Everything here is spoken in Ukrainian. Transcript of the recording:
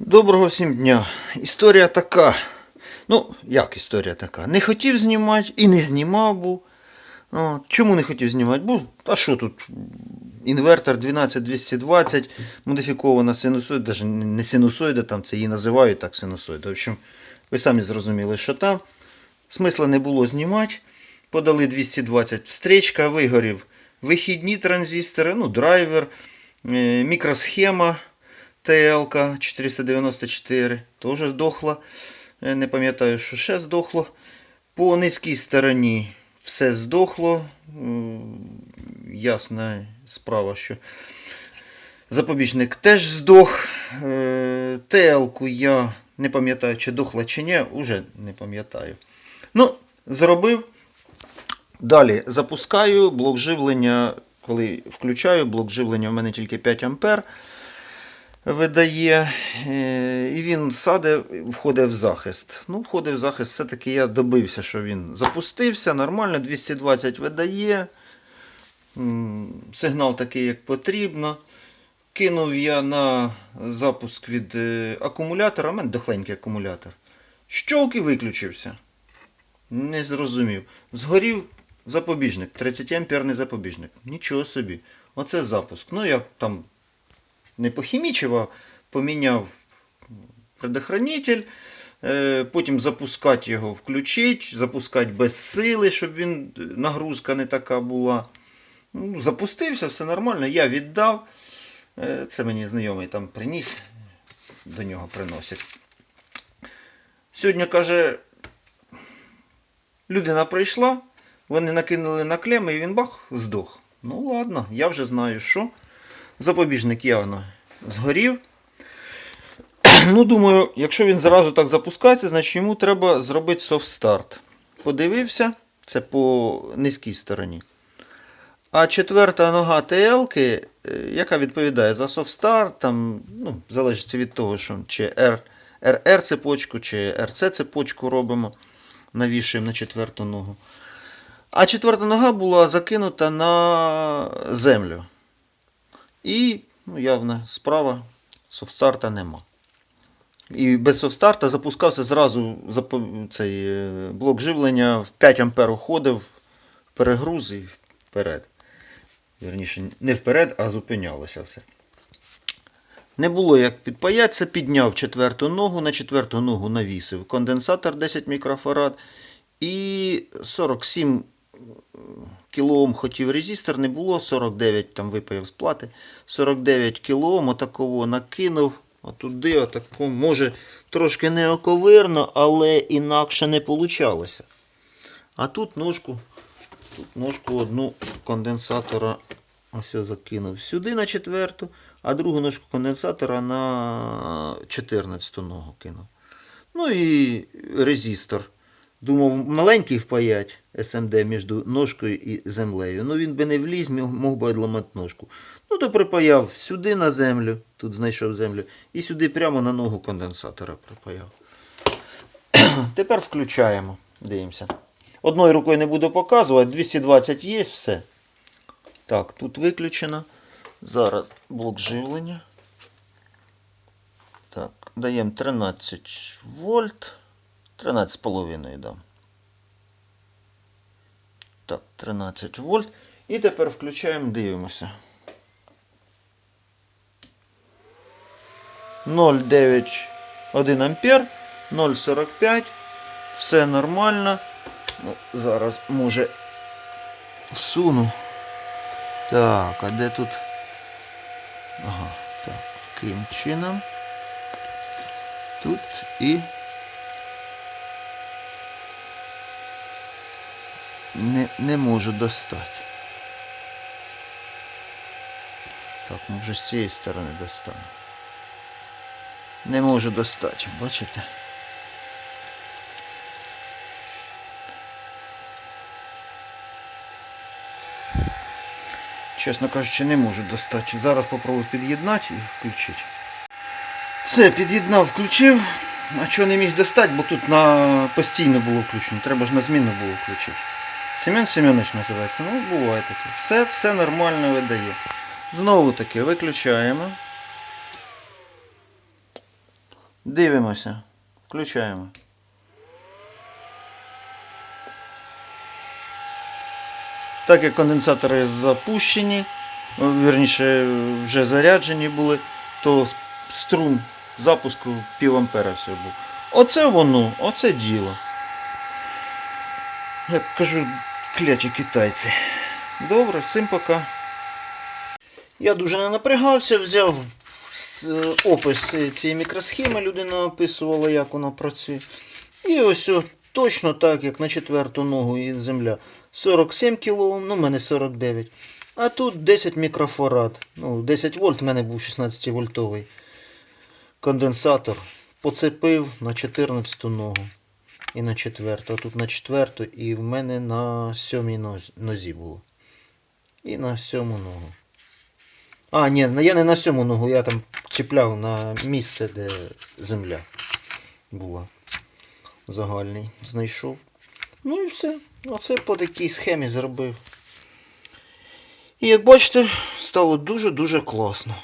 Доброго всім дня. Історія така. Ну, як історія така? Не хотів знімати і не знімав був. От. Чому не хотів знімати? Був, а що тут? Інвертор 12220, модифікована синусоїда, навіть не синусоїда, там це її називають так синусоїда. В общем, ви самі зрозуміли, що там. Смисла не було знімати. Подали 220 встречка, вигорів вихідні транзистори, ну, драйвер, е, мікросхема ТЛК 494, теж здохла. Е, Не пам'ятаю, що ще здохло. По низькій стороні все здохло. Ясна справа, що запобіжник теж здох. Е, ТЛ-ку я не пам'ятаю, чи дохла, чи ні, уже не пам'ятаю. Ну, зробив. Далі запускаю блок живлення. Коли включаю, блок живлення в мене тільки 5 А видає. е, І він саде, входить в захист. Ну, входить в захист, все-таки я добився, що він запустився. Нормально, 220 видає. Сигнал такий, як потрібно. Кинув я на запуск від е, акумулятора. У мене дохленький акумулятор. Щолк і виключився. Не зрозумів. Згорів запобіжник, 30 амперний запобіжник. Нічого собі. Оце запуск. Ну, я там не похімічив, а поміняв предохранитель. Е, Потім запускати його, включити, запускати без сили, щоб він нагрузка не така була. Ну, запустився, все нормально. Я віддав. Е, Це мені знайомий там приніс, до нього приносять. Сьогодні каже, людина прийшла, вони накинули на клеми і він бах, здох. Ну ладно, я вже знаю, що. Запобіжник явно згорів. Ну, думаю, якщо він зразу так запускається, значить йому треба зробити софт-старт. Подивився, це по низькій стороні. А четверта нога ТЛ, яка відповідає за софт-старт, там, ну, залежить від того, що чи RR цепочку, чи RC цепочку робимо, навішуємо на четверту ногу. А четверта нога була закинута на землю. І ну, явно справа софтстарта нема. І без софтстарта запускався зразу цей е, блок живлення в 5 ампер уходив, перегруз і вперед. Вірніше, не вперед, а зупинялося все. Не було як підпаятися, підняв четверту ногу, на четверту ногу навісив конденсатор 10 мікрофарад і 47 кілоом хотів резистор, не було, 49 там випаяв з плати. 49 кілоом отаково накинув, отуди, отако, може трошки неоковирно, але інакше не вийшло. А тут ножку, тут ножку одну конденсатора ось закинув сюди на четверту, а другу ножку конденсатора на 14 ногу кинув. Ну і резистор. Думав, маленький впаять SMD між ножкою і землею. Ну він би не вліз, мог би відламати ножку. Ну то припаяв сюди на землю, тут знайшов землю, і сюди прямо на ногу конденсатора припаяв. Тепер включаємо. Дивимося. Одною рукою не буду показувати, 220 є, все. Так, тут виключено. Зараз блок живлення. Так, даємо 13 вольт. 13,5 дам. Так, 13 вольт. І тепер включаємо, дивимося. 0,91 ампер, 0,45. Все нормально. Ну, зараз може всуну. Так, а де тут? Ага, так, таким чином. Тут і. Не, не можу достати. Так, може з цієї сторони достану. Не можу достати, бачите? Чесно кажучи, не можу достати. Зараз попробую під'єднати і включити. Все, під'єднав, включив. А чого не міг достати, бо тут на постійно було включено. Треба ж на зміну було включити. Семен Семенович називається. Ну, буває таке. Все, все нормально видає. Знову таки виключаємо. Дивимося. Включаємо. Так як конденсатори запущені, о, вірніше вже заряджені були, то струм запуску пів ампера всього був. Оце воно, оце діло. Як кажу, клячі китайці. Добре, всім пока. Я дуже не напрягався, взяв опис цієї мікросхеми, людина описувала, як вона працює. І ось точно так, як на четверту ногу і земля. 47 кОм, ну в мене 49. А тут 10 мікрофарад. Ну, 10 вольт, в мене був 16 вольтовий конденсатор. Поцепив на 14 ногу. І на четверту. А тут на четверту, і в мене на сьомій нозі, було. І на сьому ногу. А, ні, я не на сьому ногу, я там чіпляв на місце, де земля була. Загальний. Знайшов. Ну і все. Оце по такій схемі зробив. І як бачите, стало дуже-дуже класно.